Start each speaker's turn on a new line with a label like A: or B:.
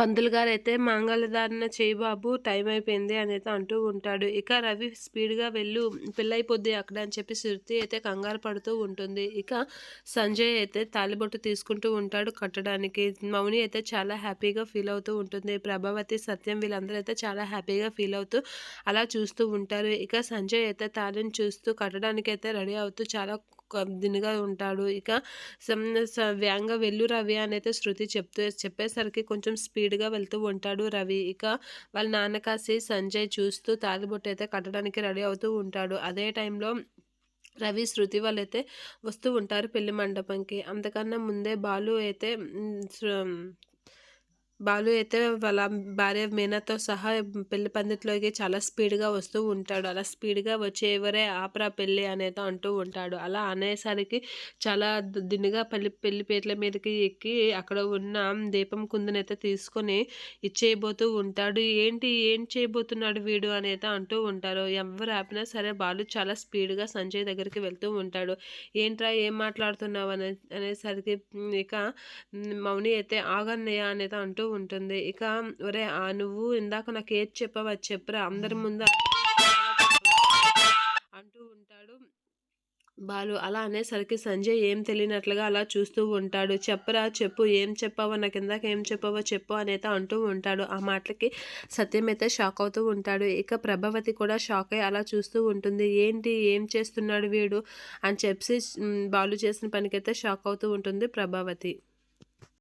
A: పంతులు గారు అయితే మాంగళ్యధారణ చేయి బాబు టైం అయిపోయింది అని అయితే అంటూ ఉంటాడు. ఇక రవి స్పీడ్గా వెళ్ళు పెళ్ళైపోద్ది అక్కడ అని చెప్పి శృతి అయితే కంగారు పడుతూ ఉంటుంది. ఇక సంజయ్ అయితే తాలిబొట్టు తీసుకుంటూ ఉంటాడు కట్టడానికి. మౌని అయితే చాలా హ్యాపీగా ఫీల్ అవుతూ ఉంటుంది. ప్రభావతి సత్యం వీళ్ళందరూ అయితే చాలా హ్యాపీగా ఫీల్ అవుతూ అలా చూస్తూ ఉంటారు. ఇక సంజయ్ అయితే తాళిని చూస్తూ కట్టడానికి అయితే రెడీ అవుతూ చాలా దినిగా ఉంటాడు. ఇక వ్యాంగ వెళ్ళు రవి అని అయితే శృతి చెప్తూ చెప్పేసరికి కొంచెం స్పీడ్గా వెళ్తూ ఉంటాడు రవి. ఇక వాళ్ళ నాన్న కాసి సంజయ్ చూస్తూ తాలిబొట్టు అయితే కట్టడానికి రెడీ అవుతూ ఉంటాడు. అదే టైంలో రవి శృతి వాళ్ళైతే వస్తూ ఉంటారు పెళ్ళి మండపంకి. అంతకన్నా ముందే బాలు అయితే బాలు అయితే వాళ్ళ భార్య మీనాతో సహా పెళ్ళి పందిట్లోకి చాలా స్పీడ్గా వస్తూ ఉంటాడు. అలా స్పీడ్గా వచ్చి ఎవరే ఆపరా పెళ్ళి అనేది అంటూ ఉంటాడు. అలా అనేసరికి చాలా దిన్నుగా పెళ్ళి పెళ్ళి పేట్ల మీదకి ఎక్కి అక్కడ ఉన్న దీపం కుందునైతే తీసుకొని ఇచ్చేయబోతూ ఉంటాడు. ఏంటి ఏం చేయబోతున్నాడు వీడు అనేది అంటూ ఉంటారు. ఎవరు ఆపినా సరే బాలు చాలా స్పీడ్గా సంజయ్ దగ్గరికి వెళ్తూ ఉంటాడు. ఏంట్రా ఏం మాట్లాడుతున్నావు? అనే అనేసరికి ఇక మౌని అయితే ఆగన్నయ్య అనేది అంటూ ఉంటుంది. ఇక ఒరే ఆ నువ్వు ఇందాక నాకు ఏది చెప్పావా చెప్పురా? అందరి ముందు అంటూ ఉంటాడు. బాలు అలా అనేసరికి సంజయ్ ఏం తెలియనట్లుగా అలా చూస్తూ ఉంటాడు. చెప్పరా చెప్పు ఏం చెప్పావో నాకు ఇందాక ఏం చెప్పావో చెప్పు అనేది అంటూ ఉంటాడు. ఆ మాటలకి సత్యం అయితే షాక్ అవుతూ ఉంటాడు. ఇక ప్రభావతి కూడా షాక్ అయ్యి అలా చూస్తూ ఉంటుంది. ఏంటి ఏం చేస్తున్నాడు వీడు? అని చెప్పి బాలు చేసిన పనికైతే షాక్ అవుతూ ఉంటుంది ప్రభావతి.